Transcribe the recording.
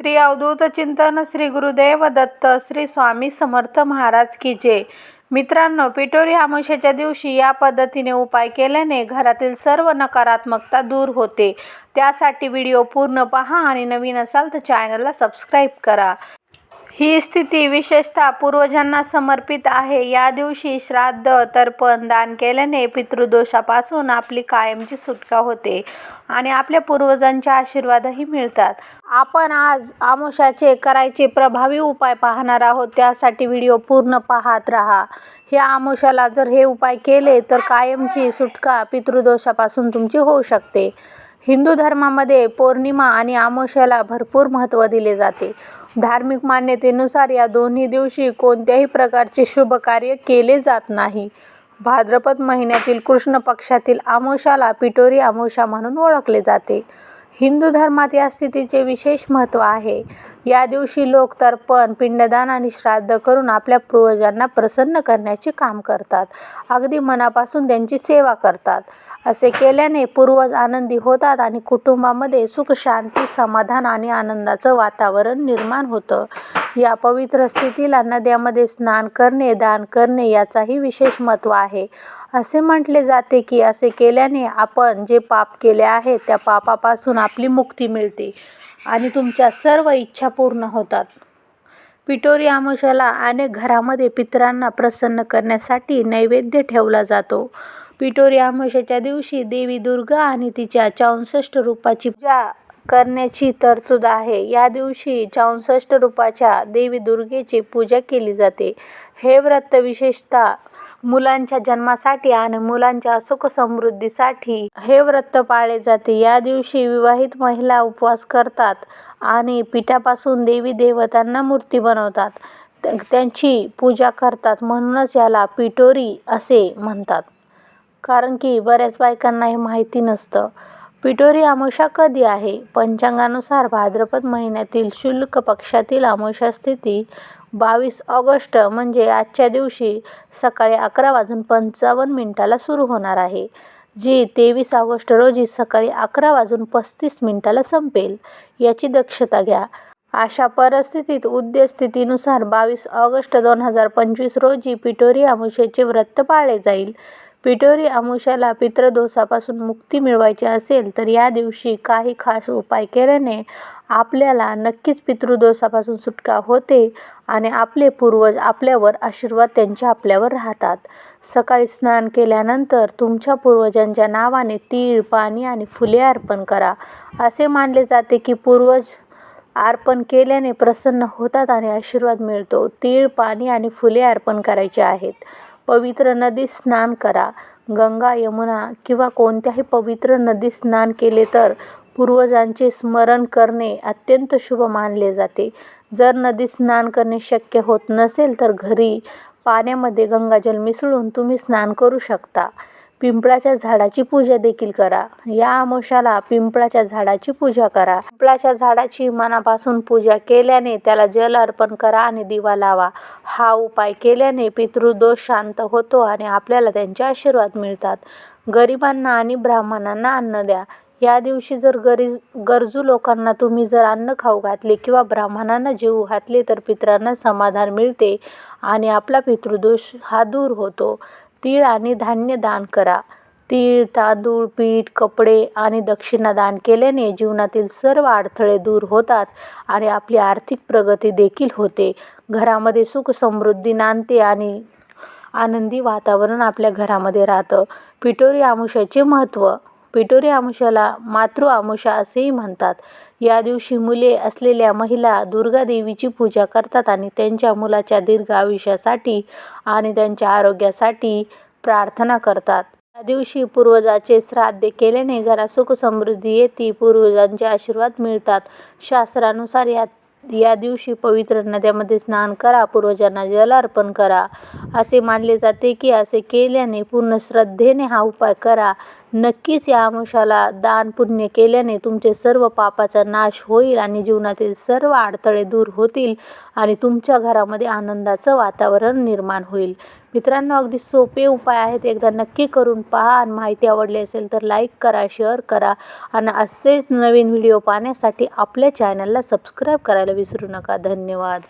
श्री अवधूत चिंतन श्री गुरुदेव दत्त श्री स्वामी समर्थ महाराज की जय. मित्रांनो पिठोरी अमावस्येच्या दिवशी या पद्धतीने उपाय केल्याने घरातील सर्व नकारात्मकता दूर होते. त्यासाठी व्हिडिओ पूर्ण पहा आणि नवीन असाल तर चॅनलला सबस्क्राईब करा. ही स्थिती विशेषतः पूर्वजांना समर्पित आहे. या दिवशी श्राद्ध तर्पण दान केल्याने पितृदोषापासून आपली कायमची सुटका होते आणि आपल्या पूर्वजांचे आशीर्वादही मिळतात. आपण आज आमोशाचे करायचे प्रभावी उपाय पाहणार आहोत. त्यासाठी व्हिडिओ पूर्ण पाहत राहा. ह्या आमोशाला जर हे उपाय केले तर कायमची सुटका पितृदोषापासून तुमची होऊ शकते. हिंदू धर्मामध्ये पौर्णिमा आणि अमावस्याला भरपूर महत्त्व दिले जाते. धार्मिक मान्यतेनुसार या दोन्ही दिवशी कोणत्याही प्रकारचे शुभ कार्य केले जात नाही. भाद्रपद महिन्यातील कृष्ण पक्षातील आमोशाला पिटोरी आमोशा म्हणून ओळखले जाते. हिंदू धर्मात या स्थितीचे विशेष महत्त्व आहे. या दिवशी लोक तर्पण पिंडदान आणि श्राद्ध करून आपल्या पूर्वजांना प्रसन्न करण्याचे काम करतात. अगदी मनापासून त्यांची सेवा करतात. असे केल्याने पूर्वज आनंदी होतात आणि कुटुंबामध्ये सुख शांती समाधान आणि आनंदाचं वातावरण निर्माण होतं. या पवित्र स्थितीला नद्यामध्ये स्नान करणे दान करणे याचाही विशेष महत्त्व आहे. असे म्हटले जाते की असे केल्याने आपण जे पाप केले आहे त्या पापापासून आपली मुक्ती मिळते आणि तुमच्या सर्व इच्छा पूर्ण होतात. पिटोरी अमावस्याला अनेक घरामध्ये पितरांना प्रसन्न करण्यासाठी नैवेद्य ठेवला जातो. पिटोरी अमावस्येच्या दिवशी देवी दुर्गा आणि तिच्या चौसष्ट रूपाची पूजा करण्याची तरतूद आहे. या दिवशी चौसष्ट रूपाच्या देवी दुर्गेची पूजा केली जाते. हे व्रत विशेषतः मुलांच्या जन्मासाठी आणि मुलांच्या सुख समृद्धीसाठी हे व्रत पाळले जाते. या दिवशी विवाहित महिला उपवास करतात आणि पिठापासून देवी देवतांना मूर्ती बनवतात. त्यांची पूजा करतात म्हणूनच याला पिठोरी असे म्हणतात. कारण की बऱ्याच बायकांना हे माहिती नसतं. पिठोरी अमावस्या कधी आहे? पंचांगानुसार भाद्रपद महिन्यातील शुल्क पक्षातील अमावस्या स्थिती बावीस ऑगस्ट म्हणजे आजच्या दिवशी सकाळी अकरा वाजून पंचावन्न मिनिटाला सुरू होणार आहे जी तेवीस ऑगस्ट रोजी सकाळी अकरा वाजून पस्तीस मिनिटाला संपेल. याची दक्षता घ्या. अशा परिस्थितीत उद्यस्थितीनुसार बावीस ऑगस्ट दोन हजार पंचवीस रोजी पिठोरी अमावस्येचे व्रत पाळले जाईल. पिठोरी अमुषाला पितृदोषापासून मुक्ती मिळवायची असेल तर या दिवशी काही खास उपाय केल्याने आपल्याला नक्कीच पितृदोषापासून सुटका होते आणि आपले पूर्वज आपल्यावर आशीर्वाद त्यांचे आपल्यावर राहतात. सकाळी स्नान केल्यानंतर तुमच्या पूर्वजांच्या नावाने तीळ पाणी आणि फुले अर्पण करा. असे मानले जाते की पूर्वज अर्पण केल्याने प्रसन्न होतात आणि आशीर्वाद मिळतो. तीळ पाणी आणि फुले अर्पण करायचे आहेत. पवित्र नदीत स्नान करा. गंगा यमुना किंवा कोणत्याही पवित्र नदीत स्नान केले तर पूर्वजांचे स्मरण करणे अत्यंत शुभ मानले जाते. जर नदीत स्नान करणे शक्य होत नसेल तर घरी पाण्यामध्ये गंगाजल मिसळून तुम्ही स्नान करू शकता. पिंपळाच्या झाडाची पूजा देखील करा. या आमोशाला पिंपळाच्या झाडाची पूजा करा. पिंपळाच्या झाडाची मनापासून पूजा केल्याने त्याला जल अर्पण करा आणि दिवा लावा. हा उपाय केल्याने पितृदोष शांत होतो आणि आपल्याला त्यांचे आशीर्वाद मिळतात. गरिबांना आणि ब्राह्मणांना अन्न द्या. या दिवशी जर गरीज गरजू लोकांना तुम्ही जर अन्न खाऊ घातले किंवा ब्राह्मणांना जेवू घातले तर पितरांना समाधान मिळते आणि आपला पितृदोष हा दूर होतो. तीळ आणि धान्य दान करा. तीळ तांदूळ पीठ कपडे आणि दक्षिणा दान केल्याने जीवनातील सर्व अडथळे दूर होतात आणि आपली आर्थिक प्रगती देखील होते. घरामध्ये सुख समृद्धी नांदते आणि आनंदी वातावरण आपल्या घरामध्ये राहतं. पिठोरी आमुष्याचे महत्त्व पिठोरी अमावस्याला मातृ अमावस्या असेही म्हणतात. या दिवशी मुले असलेल्या महिला दुर्गा देवीची पूजा करतात आणि त्यांच्या मुलाच्या दीर्घ आयुष्यासाठी आणि त्यांच्या आरोग्यासाठी प्रार्थना करतात. या दिवशी पूर्वजाचे श्राद्ध केल्याने घरात सुख समृद्धी येते. पूर्वजांचे आशीर्वाद मिळतात. शास्त्रानुसार या या दिवशी पवित्र नद्यामध्ये स्नान करा. पूर्वजांना जल अर्पण करा. असे मानले जाते की असे केल्याने पूर्ण श्रद्धेने हा उपाय करा. नक्कीच या अंशाला दान पुण्य केल्याने तुमचे सर्व पापाचा नाश होईल आणि जीवनातील सर्व अडथळे दूर होतील आणि तुमच्या घरामध्ये आनंदाचं वातावरण निर्माण होईल. मित्रांनो अगदी सोपे उपाय आहेत. एकदा नक्की करून पहा आणि माहिती आवडली असेल तर लाईक करा शेअर करा आणि असेच नवीन व्हिडिओ पाहण्यासाठी आपल्या चॅनलला सबस्क्राईब करायला विसरू नका. धन्यवाद.